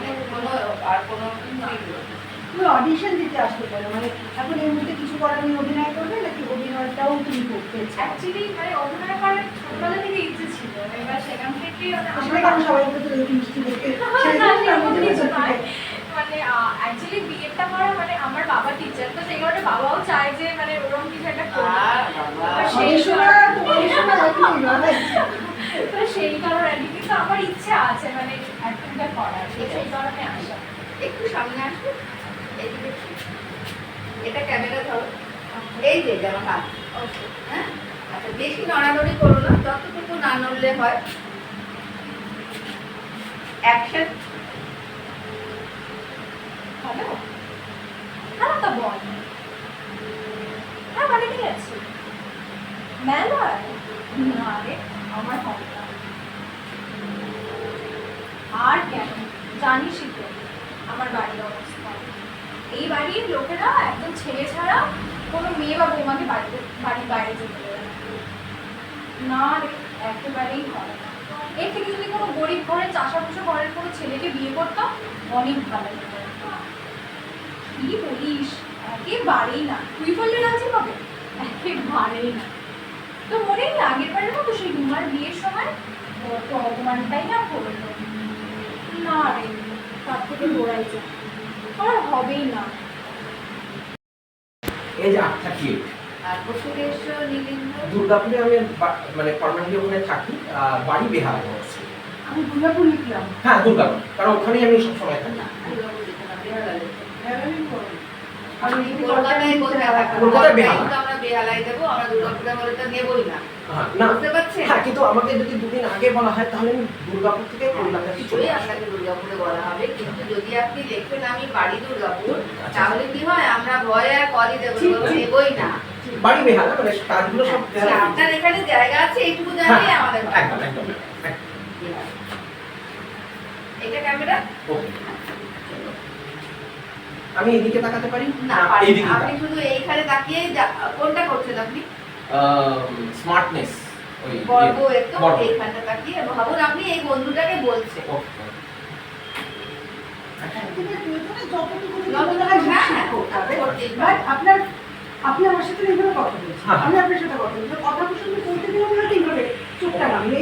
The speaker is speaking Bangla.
মানে কোনো আর কোনো তুমি অডিশন দিতে আসতে পারো মানে এখন এই মুহূর্তে কিছু করার নেই অভিনয় করবে নাকি অভিনয়টাও তুমি করতে অ্যাকচুয়ালি মানে অভিনয় করার ছোটবেলা থেকে ইচ্ছে ছিল এবার সেখান থেকে মানে আসলে আমার সবাই বলতে দেখি মিষ্টি দেখতে নয়। মানে অ্যাকচুয়ালি বিএডটা করা মানে আমার বাবা টিচার তো সেই কারণে বাবাও চায় যে মানে ওরকম কিছু একটা করি সেই তোমার সময় একই লড়াই তো সেই কারণে আর কি কিন্তু আমার ইচ্ছে আছে মানে আসা একটু সামনে এইদিকে এটা ক্যামেরা ধরো। এই যে যেমন হাত। হ্যাঁ? আচ্ছা বেশি নড়ানড়ি করো না যতটুকু না নড়লে হয়। অ্যাকশন হ্যালো হ্যাঁ তা বল। হ্যাঁ ঠিক আছে মেলায় না রে আমার হবে আর কেন? জানিসই তো আমার বাড়ির অবস্থা। এই বাড়ির লোকেরা একদম ছেলে ছাড়া কোনো মেয়ে বা বৌমাকে বাড়িতে, বাড়ির বাইরে যেতে দেবে না। একেবারেই হবে না। এর থেকে যদি কোনো গরিব ঘরের চাষাবাসা ঘরের কোনো ছেলেকে বিয়ে করতাম, অনেক ভালো হতো। কি বলিস? একেবারেই না। তুই বললে রাজি হবে? একেবারেই না। তো মনে নেই আগের বারের মতো সেই রুমার বিয়ের সময় তো অপমানটাই না করল না রে তার থেকে দৌড়াই যা আর হবেই না। এই যে আটটা নীলিন্দ্র দুর্গাপুরে আমি মানে পার্মানেন্টলি ওখানে থাকি আর বাড়ি বেহালা অবশ্যই আমি দুর্গাপুর লিখলাম। হ্যাঁ দুর্গাপুর। কারণ ওখানেই আমি থাকি। বেহালা যেতে। আমি কলকাতায় কোথায় কলকাতায় বেহালা। কিন্তু দেবো আমরা দুর্গাপুরে বলে তো নেবই না। হ্যাঁ, না। হ্যাঁ কিন্তু আমাকে যদি দুদিন আগে বলা হয় তাহলে আমি দুর্গাপুর থেকে কলকাতাতে চলে আপনাকে দুর্গাপুরে বলা হবে কিন্তু যদি আপনি লেখেন আমি বাড়ি দুর্গাপুর আচ্ছা। তাহলে কি হয় আমরা ভয়ে আর কলই দেবো ঠিক, বলব, ঠিক। নেবই না। বাড়ি বেহালা মানে কাজগুলো সব আচ্ছা, আপনার এখানে জায়গা আছে এইটুকু হ্যাঁ, জায়গায় আমাদের একদম একদম এটা ক্যামেরা ওকে আমি এদিকে তাকাতে পারি? না এইদিকে আপনি শুধু এইখানে তাকিয়ে কোনটা করছেন আপনি? স্মার্টনেস ওই বর্গ একটু। এইখানটা তাকিয়ে ভাবুন আপনি এই বন্ধুটাকে বলছেন। যতটুকু, হ্যাঁ, হ্যাঁ, আপনার আপনি আমার সাথে এইভাবে কথা বলছেন। হ্যাঁ। আমি আপনার সাথে কথা বলছি। কথা প্রসঙ্গে বলতে গেলে চোখটা নামিয়ে